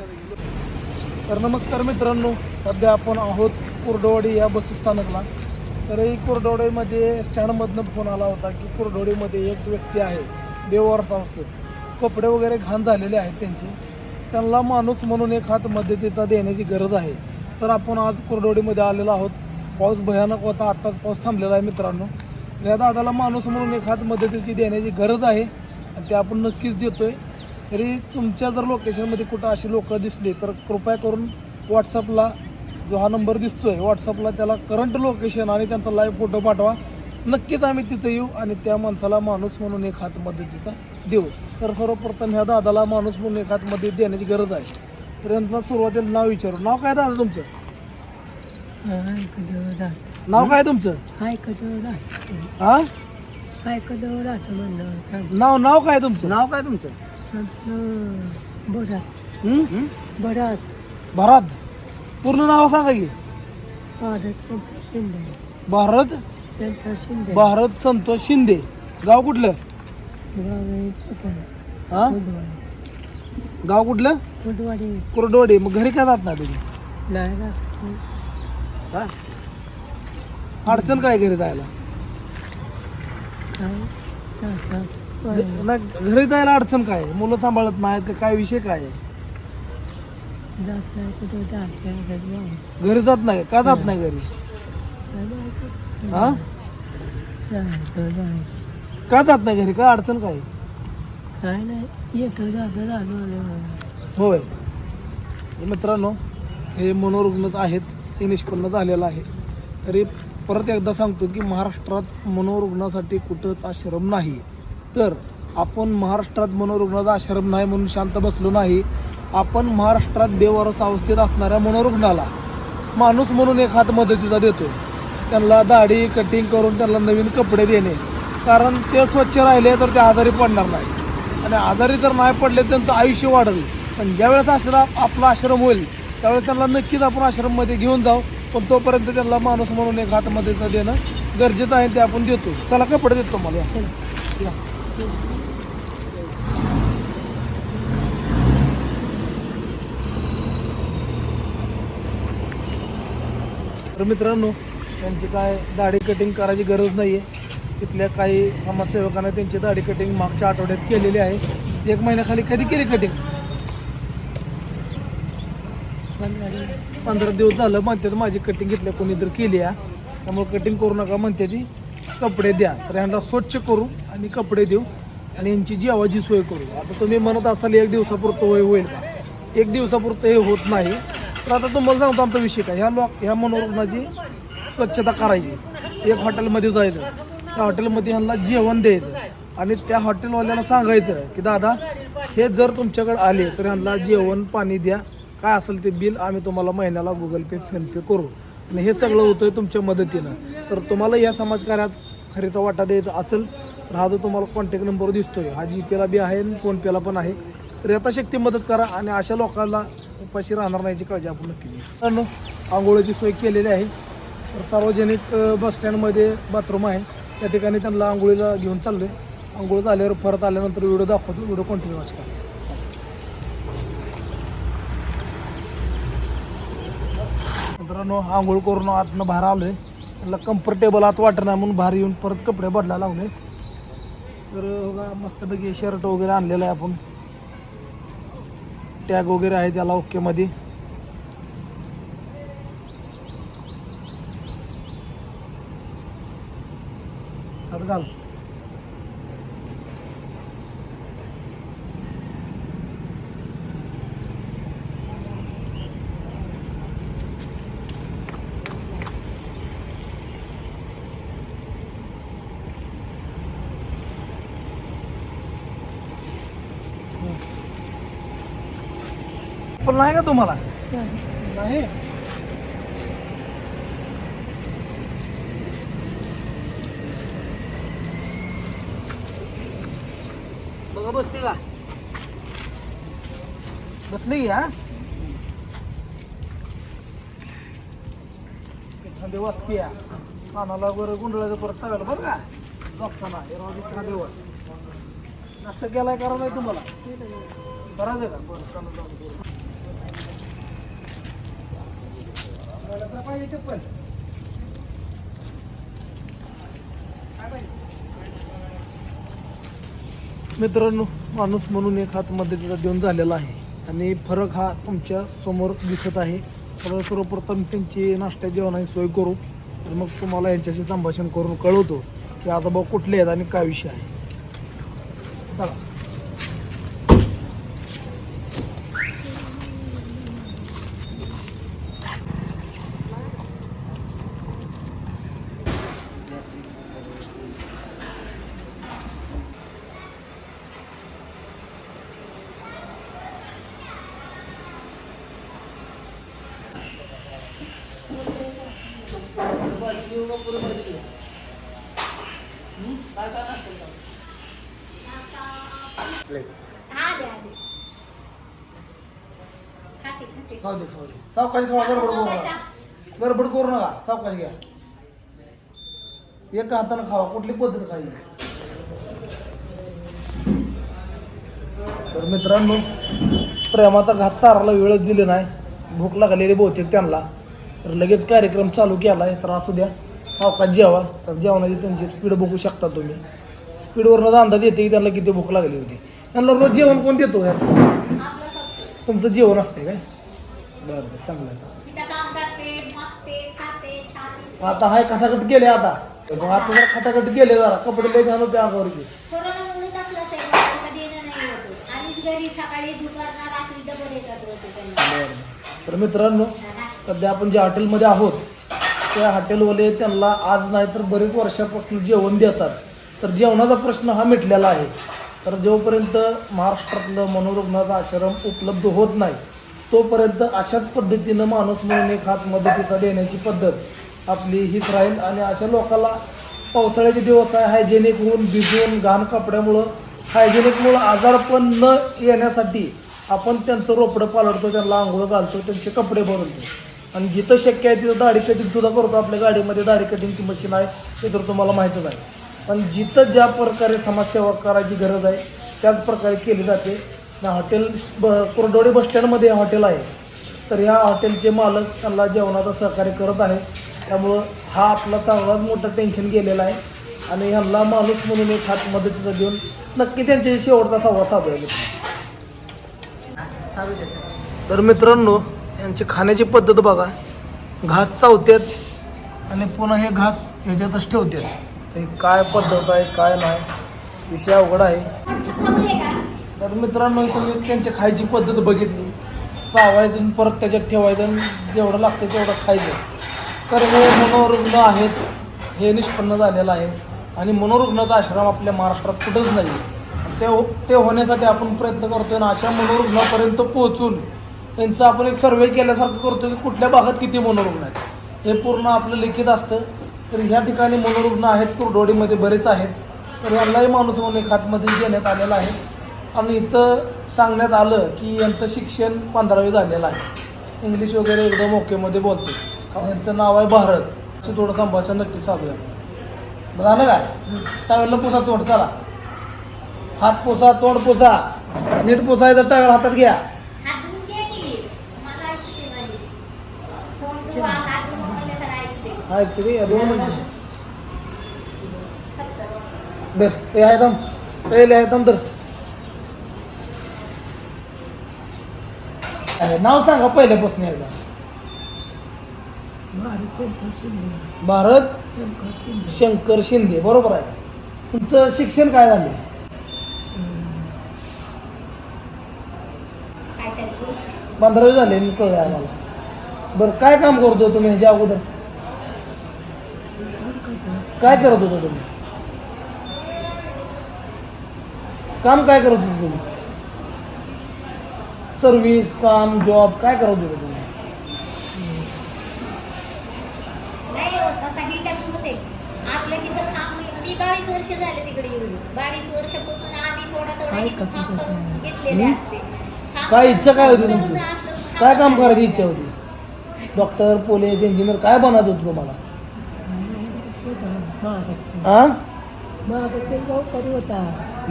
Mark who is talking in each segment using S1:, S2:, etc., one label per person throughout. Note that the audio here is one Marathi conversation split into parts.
S1: तर नमस्कार मित्रांनो सध्या आपण आहोत कुरडोवाडी या बस स्थानकला. तर कुरडोवाडीमध्ये स्टँडमधनं फोन आला होता की कुरडोवाडीमध्ये एक व्यक्ती आहे देवावर संस्थेत कपडे वगैरे घाण झालेले आहेत त्यांचे. त्यांना माणूस म्हणून एक हात मदतीचा देण्याची गरज आहे. तर आपण आज कुरडोवाडीमध्ये आलेलो आहोत. पाऊस भयानक होता आत्ताच पाऊस थांबलेला आहे मित्रांनो. या दादाला माणूस म्हणून एक हात मदतीची देण्याची गरज आहे. आणि ते आपण नक्कीच देतो आहे तरी तुमच्या जर लोकेशनमध्ये कुठं अशी लोक दिसली तर कृपया करून व्हॉट्सअपला जो हा नंबर दिसतोय व्हॉट्सअपला त्याला करंट लोकेशन आणि त्यांचा लाईव्ह फोटो पाठवा. नक्कीच आम्ही तिथं येऊ आणि त्या माणसाला माणूस म्हणून एक हात मदतीचा देऊ. तर सर्वप्रथम ह्या दादाला माणूस म्हणून एक हात मदत देण्याची गरज आहे. तर यांचं सुरुवातीला नाव विचारू नाव काय दादा तुमचं? नाव काय तुमचं? हा नाव नाव काय तुमचं?
S2: नाव काय तुमचं?
S1: हं?
S3: बरात.
S1: भारत पूर्ण नाव सांगा की.
S3: भारत शंकर शिंदे.
S1: भारत?
S3: शंकर शिंदे.
S1: भारत संतोष शिंदे. गाव कुठलं?
S3: गाव
S1: हा? कुठलं?
S3: फुटवाडी
S1: कुरडवाडी. मग घरी काय जात नाही तुम्ही?
S3: नाही
S1: हा? अडचण काय घरी जायला?
S3: काय.
S1: घ- नाही, घरी जायला अडचण काय? आहे? मुलं सांभाळत नाहीत का? काय विषय काय? आहे
S3: जात नाही कुठे जाते जाऊन.
S1: घरी जात नाही? का जात नाही घरी? हा?
S3: जायचं जायचं.
S1: का जात नाही घरी? काय अडचण काय? आहे?
S3: काय नाही. येतं जातं झालो आलं
S1: होय. मित्रांनो हे मनोरुग्णच आहेत. हे निष्पन्न झालेलं आहे. तरी परत एकदा सांगतो की महाराष्ट्रात मनोरुग्णासाठी कुठंच आश्रम नाही. तर आपण महाराष्ट्रात मनोरुग्णाचा आश्रम नाही म्हणून शांत बसलो नाही. आपण महाराष्ट्रात बेवारस अवस्थेत असणाऱ्या मनोरुग्णाला माणूस म्हणून एक हात मदतीचा देतो त्यांना दाढी कटिंग करून त्यांना नवीन कपडे देणे. कारण ते स्वच्छ राहिले तर ते आजारी पडणार नाही. आणि आजारी जर नाही पडले त्यांचं आयुष्य वाढेल. पण ज्यावेळेस आश्रम आपला आश्रम होईल त्यावेळेस त्यांना नक्कीच आपण आश्रममध्ये घेऊन जाऊ. पण तोपर्यंत त्यांना माणूस म्हणून एक मदतीचं देणं गरजेचं आहे ते आपण देतो. चला कपडे देतो मला या. तर मित्रांनो त्यांची काय दाढी कटिंग करायची गरज नाही आहे तिथल्या काही समाजसेवकांना त्यांची दाढी कटिंग मागच्या आठवड्यात केलेली आहे. एक महिन्याखाली कधी केली कटिंग पंधरा दिवस झालं म्हणतात माझी कटिंग घेतल्या कोणी तर केली आहे. त्यामुळे कटिंग करू नका म्हणते ती. कपडे द्या. तर यांना स्वच्छ करू आणि कपडे देऊ आणि यांची जेवाची सोय करू. आता तुम्ही म्हणत असाल एक दिवसापुरतं होय होईल का? एक दिवसापुरतं हे होत नाही. तर आता तुम्हाला सांगतो आमचा विषय काय. ह्या लोक ह्या मनोरुग्णाची स्वच्छता करायची. एक हॉटेलमध्ये जायचं. त्या हॉटेलमध्ये ह्यांना जेवण द्यायचं. आणि त्या हॉटेलवाल्याला सांगायचं की दादा हे जर तुमच्याकडे आले तर ह्यांना जेवण पाणी द्या. काय असेल ते बिल आम्ही तुम्हाला महिन्याला गुगल पे फोनपे करू. आणि हे सगळं होतं आहे तुमच्या मदतीनं. तर तुम्हाला या समाजकार्यात खरेचा वाटा द्यायचा असेल तर हा जो तुम्हाला कॉन्टॅक्ट नंबर दिसतोय हा जी पेला बी आहे आणि फोनपेला पण आहे. तर यथाशक्ती मदत करा आणि अशा लोकांना उपाशी राहणार नाही याची काळजी आपण नक्की घेऊ आंघोळीची सोय केलेली आहे. तर सार्वजनिक बसस्टँडमध्ये बाथरूम आहे. त्या ठिकाणी त्यांना आंघोळीला घेऊन चाललो आहे आंघोळ झाल्यावर परत आल्यानंतर व्हिडिओ दाखवतो. व्हिडिओ कंटिन्यू वाच मित्रांनो आंघोळ करून आतनं बाहेर आहे त्याला कम्फर्टेबल आत वाटत नाही म्हणून बाहेर येऊन परत कपडे बदला लावले तर बघा मस्तपैकी शर्ट वगैरे आणलेला आहे आपण. टॅग वगैरे आहे त्याला ओकेमध्ये घाल. नाही का तुम्हाला? नाही. बघा बसते का? बसली हा? एखादी वस्ती या कानाला वगैरे गुंडळाचं परत चालेल बरं का? डॉक्टरना हे नाश्ता केलाय करा नाही तुम्हाला? करायचं का? बरं चालू जाऊ दे. मित्रांनो माणूस म्हणून एक हात मदतीचा देऊन झालेला आहे. आणि फरक हा तुमच्यासमोर दिसत आहे. तर सर्वप्रथम त्यांची नाश्ता जेवणाची सोय करू. तर मग तुम्हाला यांच्याशी संभाषण करून कळवतो की आता भाऊ कुठले आहेत आणि काय विषय आहे. चला. खाऊ दे खाऊ दे. सावकाश खावा गडबड करू नका. गडबड करू नका. सावकाश घ्या. एका हातानं खावा कुठली पद्धत खाई तर मित्रांनो प्रेमाचा घात साराला वेळच दिले नाही. भूक लागलेली बहुतेक त्यांना. तर लगेच कार्यक्रम चालू केला आहे तर असू द्या. सावकाश जेवा. तर जेवणाची त्यांची स्पीड बघू शकता तुम्ही. स्पीडवरनं अंदाज येते की त्यांना किती भूक लागली होती. त्यांना रोज जेवण कोण देतो यार तुमचं जेवण असते काय? बरं बरं चांगलं आहे. आता हाय खटाखट गेले आता. मग आता जर खटाखट गेले जरा. कपडे लय घालू त्या अंगावरची.
S2: कोरोनामुळेच आपलं साहेब कधी येणं नाही होत. आणि घरी सकाळी दुपारला रात्री डबल येतात होते त्यांना.
S1: तर मित्रांनो सध्या आपण ज्या हॉटेलमध्ये आहोत त्या हॉटेलवाले त्यांना आज नाही तर बरेच वर्षापासून जेवण देतात. तर जेवणाचा प्रश्न हा मिटलेला आहे. तर जोपर्यंत महाराष्ट्रातलं मनोरुग्णाचा आश्रम उपलब्ध होत नाही तोपर्यंत अशाच पद्धतीनं माणूस म्हणून एक हात मदतीचा देण्याची पद्धत आपली हीच राहील. आणि अशा लोकाला पावसाळ्याचे दिवस आहे हायजेनिक होऊन भिजून घाण कपड्यामुळं. हायजेनिकमुळं आजारपण न येण्यासाठी आपण त्यांचं रोपडं पालटतो त्यांना आंघोळ घालतो त्यांचे कपडे बनवतो आणि जिथं शक्य आहे तिथं दाढी कटिंग सुद्धा करतो. आपल्या गाडीमध्ये दाढी कटिंगची मशीन आहे ते तर तुम्हाला माहीतच आहे. पण जिथं ज्या प्रकारे समाजसेवा करायची गरज आहे त्याच प्रकारे केली जाते. हॉटेल ब कोरडोडी बसस्टँडमध्ये हे हॉटेल आहे. तर ह्या हॉटेलचे मालक त्यांना जेवणाचं सहकार्य करत आहे. त्यामुळं हा आपला चांगलाच मोठं टेन्शन गेलेला आहे. आणि ह्यांना माणूस म्हणून एक हात मदतीचा देऊन नक्की त्यांच्याशी शेवटचा संवाद साधू तर मित्रांनो यांची खाण्याची पद्धत बघा. घास चावतात आणि पुन्हा हे घास ह्याच्यातच ठेवतात हे काय पद्धत आहे काय नाही विषय अवघड आहे. तर मित्रांनो तुम्ही त्यांची खायची पद्धत बघितली. चावायचं परत त्याच्यात ठेवायचं आणि जेवढं लागतं तेवढं खायचं. तर हे मनोरुग्ण आहेत हे निष्पन्न झालेलं आहे. आणि मनोरुग्णाचा आश्रम आपल्या महाराष्ट्रात कुठंच नाही आणि ते हो-, ते होण्यासाठी आपण प्रयत्न करतोय आणि अशा मनोरुग्णापर्यंत पोहोचून त्यांचं आपण एक सर्वे केल्यासारखं करतो की कुठल्या भागात किती मनोरुग्ण आहेत? हे पूर्ण आपलं लिखित असतं. तर ह्या ठिकाणी मनोरुग्ण आहेत कुरडोडीमध्ये बरेच आहेत. तर यांनाही माणूस म्हणून एक हातमध्ये देण्यात आलेला आहे. आणि इथं सांगण्यात आलं की यांचं शिक्षण पंधरावी झालेलं आहे. इंग्लिश वगैरे एकदम ओकेमध्ये बोलते यांचं नाव आहे भारत. असं थोडं संभाषण नक्की आहे झालं काय? त्यावेळेला पुसा तोड चला. हात पुसा तोंड पुसा. नीट पुसायचं टाळ हातात घ्या
S2: हात धुवून घ्या की मी. मला ऐकते माझी तोंड धुवा, हात धुवा म्हणलं तर ऐकते
S1: ऐकते की? दोन हे आहे दम पहिले आहे दम दर आहे, नाव सांगा पहिल्यापासून एकदा.
S3: भारत शंकर शिंदे.
S1: भारत
S3: शंकर शिंदे.
S1: शंकर शिंदे बरोबर आहे. तुमचं शिक्षण काय झालं? पंधरावी झाले मी कळलं आहे मला बरं काय काम करतो तुम्ही ह्याच्या अगोदर? काय करत होता तुम्ही? काम काय करत होता तुम्ही? सर्व्हिस काम जॉब काय करत होता तुम्ही?
S2: नाही होत आता ही टाकून होते. आपलं तिथं काम मी बावीस वर्ष झाले तिकडे येऊन. बावीस वर्षापासून आम्ही थोडा थोडा
S3: काय
S2: इथं काम
S3: करते
S2: करून
S3: त्याचं?
S2: घेतलेले? असते. काम
S1: काय इच्छा काय होती
S2: करून
S1: तुमची?
S2: असं
S1: काय काम करायची इच्छा होती? डॉक्टर पोलीस इंजिनियर काय बनत होतं तुम्हाला? हा?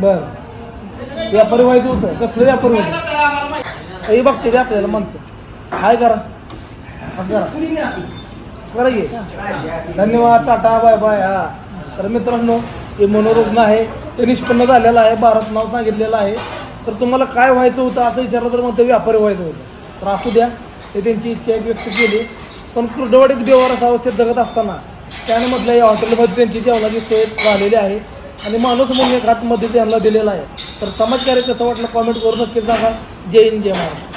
S1: बर. व्यापारी व्हायचं होतं. कसलं व्यापारी होतं हे बघते ते आपल्याला माणसं हाय करा. असं करा. असं करा की. धन्यवाद टाटा बाय बाय. हा. तर मित्रांनो हे मनोरुग्ण आहे. ते निष्पन्न झालेलं आहे. भारत नाव सांगितलेलं आहे. तर तुम्हाला काय व्हायचं होतं असं विचारलं तर मग ते व्यापारी व्हायचं होतं. तर असू द्या. ते त्यांची इच्छा एक व्यक्त केली. पण कुर्डवाडीत देवारस अवस्थेत जगत असताना त्यानमधल्या या हॉटेलमध्ये त्यांची जेवणाची सोय झालेली आहे आणि माणूस म्हणून एक हातमध्ये त्यांना दिलेला आहे. तर समाजकार्य कसं वाटलं? कॉमेंट करू नक्की सांगा. जय हिंद जय महाराष्ट्र.